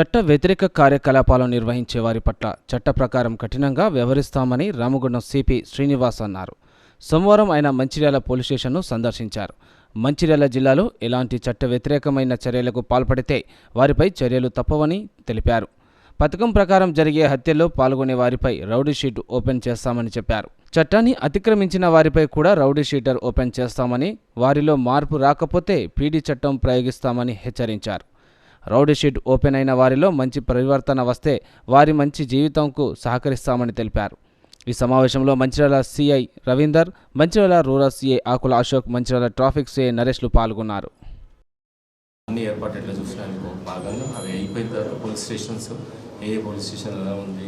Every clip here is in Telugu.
చట్ట వ్యతిరేక కార్యకలాపాలు నిర్వహించే వారి పట్ల చట్ట ప్రకారం కఠినంగా వ్యవహరిస్తామని రామగుండం సిపి శ్రీనివాస్ అన్నారు. సోమవారం ఆయన మంచిర్యాల పోలీస్ స్టేషన్ను సందర్శించారు. మంచిర్యాల జిల్లాలో ఎలాంటి చట్ట వ్యతిరేకమైన చర్యలకు పాల్పడితే వారిపై చర్యలు తప్పవని తెలిపారు. పథకం ప్రకారం జరిగే హత్యల్లో పాల్గొనే వారిపై రౌడీ షీట్ ఓపెన్ చేస్తామని చెప్పారు. చట్టాన్ని అతిక్రమించిన వారిపై కూడా రౌడీ షీటర్ ఓపెన్ చేస్తామని వారిలో మార్పు రాకపోతే పీడీ చట్టం ప్రయోగిస్తామని హెచ్చరించారు. రౌడీషీట్ ఓపెన్ అయిన వారిలో మంచి పరివర్తన వస్తే వారి మంచి జీవితంకు సహకరిస్తామని తెలిపారు. ఈ సమావేశంలో Mancherial CI Ravinder Mancherial rural CI Akula Ashok Mancherial traffic CI నరేష్లు పాల్గొన్నారు. అన్ని ఏర్పాటు ఎట్లా చూసడానికి భాగంగా అవి అయిపోయిన తర్వాత పోలీస్ స్టేషన్స్ ఏ పోలీస్ స్టేషన్ ఎలా ఉంది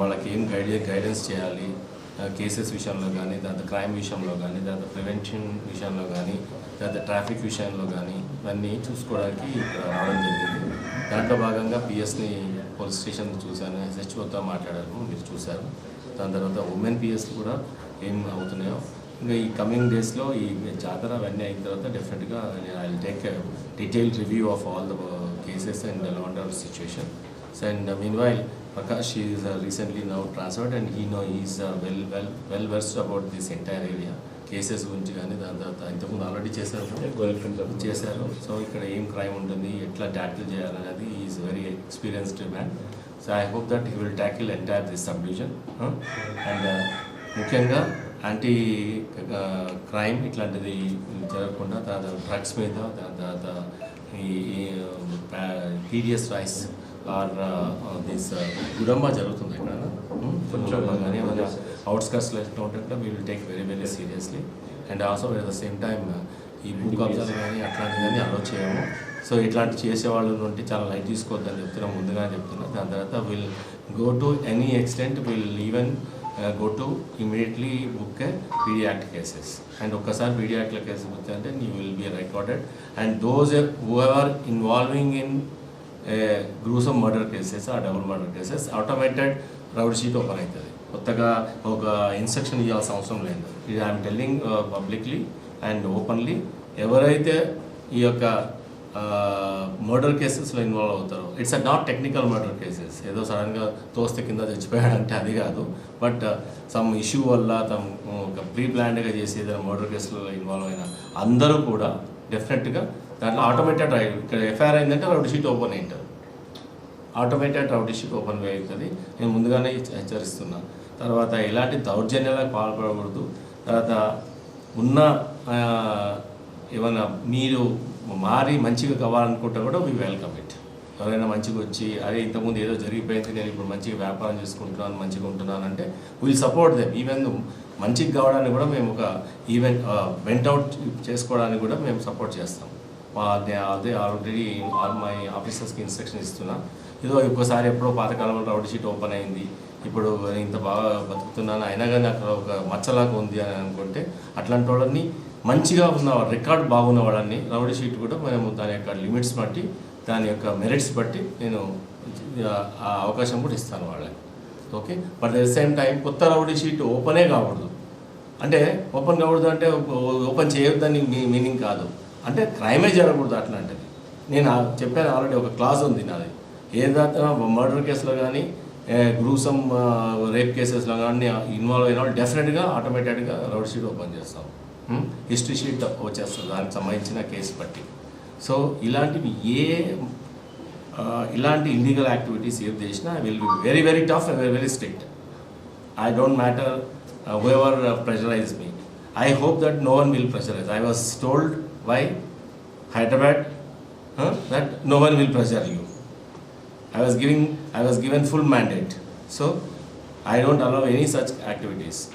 వాళ్ళకి ఏం గైడ్ గైడెన్స్ చేయాలి కేసెస్ విషయంలో కానీ దాంతో క్రైమ్ విషయంలో కానీ దాంతో ప్రివెన్షన్ విషయంలో కానీ దాంతో ట్రాఫిక్ విషయంలో కానీ ఇవన్నీ చూసుకోవడానికి రావడం జరిగింది. దాంట్లో భాగంగా పిఎస్ని పోలీస్ స్టేషన్ చూశాను. ఎస్హెచ్ఓతో మాట్లాడారు. మీరు చూశారు. దాని తర్వాత ఉమెన్ పిఎస్ కూడా ఏం అవుతున్నాయో. ఇంకా ఈ కమింగ్ డేస్లో ఈ జాతర అవన్నీ అయిన తర్వాత డెఫినెట్గా I take detail review of all the cases and law and order situation. And meanwhile Prakash is recently now transferred and he know is well well well versed about this entire area cases గురించి కానీ దాని తర్వాత ఇంతకుముందు ఆల్రెడీ చేశారు. చేశారు. సో ఇక్కడ ఏం క్రైమ్ ఉంటుంది ఎట్లా ట్యాకిల్ చేయాలనేది is very experienced man so I hope that he will tackle entire this subdivision and ముఖ్యంగా యాంటీ క్రైమ్ ఇట్లాంటిది జరగకుండా తర్వాత డ్రగ్స్ మీద దాని తర్వాత ఈ పీడిఎస్ రైస్ ఆర్ దిస్ గుడంబా జరుగుతుంది ఇక్కడ కొంచెం కానీ మన అవుట్స్కట్స్లో ఎట్లా కూడా we will take very very seriously and also at the same time ఈ భూ కబ్జాలు కానీ అట్లాంటివి కానీ అలో చేయము. సో ఇట్లాంటి చేసేవాళ్ళు ఉంటే చాలా లైట్ తీసుకోవద్దని చెప్తున్నాం ముందుగా చెప్తున్నా. దాని తర్వాత will go to any extent will even go to immediately book PD act cases and ఒక్కసారి పీడియాక్ట్ల కేసెస్ వచ్చాయంటే అంటే will be recorded and those who are involving in gruesome murder cases ఆ double murder cases automated rowdy sheet open అవుతుంది కొత్తగా ఒక ఇన్స్ట్రక్షన్ ఇవ్వాల్సిన అవసరం లేదు. ఇది I'm telling publicly and openly ఎవరైతే ఈ యొక్క మర్డర్ కేసెస్లో ఇన్వాల్వ్ అవుతారో it's uh not technical murder cases ఏదో సడన్గా తోస్తే కింద చచ్చిపోయాడంటే అది కాదు. బట్ సమ్ ఇష్యూ వల్ల తమ uh, ఒక ప్రీ ప్లాన్డ్గా చేసి ఏదైనా మర్డర్ కేసులో ఇన్వాల్వ్ అయిన అందరూ కూడా డెఫినెట్గా దాంట్లో ఆటోమేటెడ్ ఇక్కడ ఎఫ్ఐఆర్ అయిందంటే రౌడ్ షీట్ ఓపెన్ అయింటారు ఆటోమేటెడ్ రౌడ్ షీట్ ఓపెన్ అవుతుంది. నేను ముందుగానే హెచ్చరిస్తున్నా. తర్వాత ఎలాంటి దౌర్జన్యాలకు పాల్పడకూడదు. తర్వాత ఉన్న ఏమైనా మీరు మారి మంచిగా కావాలనుకుంటే కూడా మీ వెల్కమ్ ఇట్ ఎవరైనా మంచిగా వచ్చి అరే ఇంతకుముందు ఏదో జరిగిపోయింది నేను ఇప్పుడు మంచిగా వ్యాపారం చేసుకుంటున్నాను మంచిగా ఉంటున్నాను అంటే విల్ సపోర్ట్ దెమ్ ఈవెన్ మంచిగా కావడానికి కూడా మేము ఒక ఈవెంట్ వెంట్ అవుట్ చేసుకోవడానికి కూడా మేము సపోర్ట్ చేస్తాం. అదే ఆల్రెడీ ఆల్ మై ఆఫీసర్స్కి ఇన్స్ట్రక్షన్ ఇస్తున్నా. ఏదో ఒక్కసారి ఎప్పుడో పాతకాలంలో రౌడ్ షీట్ ఓపెన్ అయింది. ఇప్పుడు ఇంత బాగా బతుకుతున్నాను అయినా కానీ అక్కడ ఒక మచ్చలాగా ఉంది అని అనుకుంటే అట్లాంటి వాళ్ళని మంచిగా ఉన్న రికార్డ్ బాగున్న వాళ్ళని రౌడీ షీట్ కూడా మేము దాని యొక్క లిమిట్స్ బట్టి దాని యొక్క మెరిట్స్ బట్టి నేను ఆ- అవకాశం కూడా ఇస్తాను వాళ్ళకి. Okay? But at the same time కొత్త రౌడీ షీట్ ఓపెనే కాకూడదు. అంటే ఓపెన్ కాకూడదు అంటే ఓపెన్ చేయొద్దని మీ మీనింగ్ కాదు. అంటే క్రైమే జరగకూడదు అట్లాంటిది. నేను చెప్పాను ఆల్రెడీ ఒక క్లాస్ ఉంది నాది. ఏదైనా మర్డర్ కేసులో కానీ గ్రూసమ్ రేప్ కేసెస్లో కానీ ఇన్వాల్వ్ అయిన వాళ్ళు డెఫినెట్గా ఆటోమేటెడ్గా రౌడ్ షీట్ ఓపెన్ చేస్తాం. హిస్టరీ షీట్ వచ్చేస్తుంది. దానికి సంబంధించిన కేసు బట్టి. సో ఇలాంటివి ఏ ఇలాంటి ఇల్లీగల్ యాక్టివిటీస్ ఏది చేసినా will be very very tough and very very strict I don't matter whoever pressurise me I hope that no one will pressurise I I told by Hyderabad huh, that no one will pressure you. I was giving I was given full mandate. So I don't allow any such activities.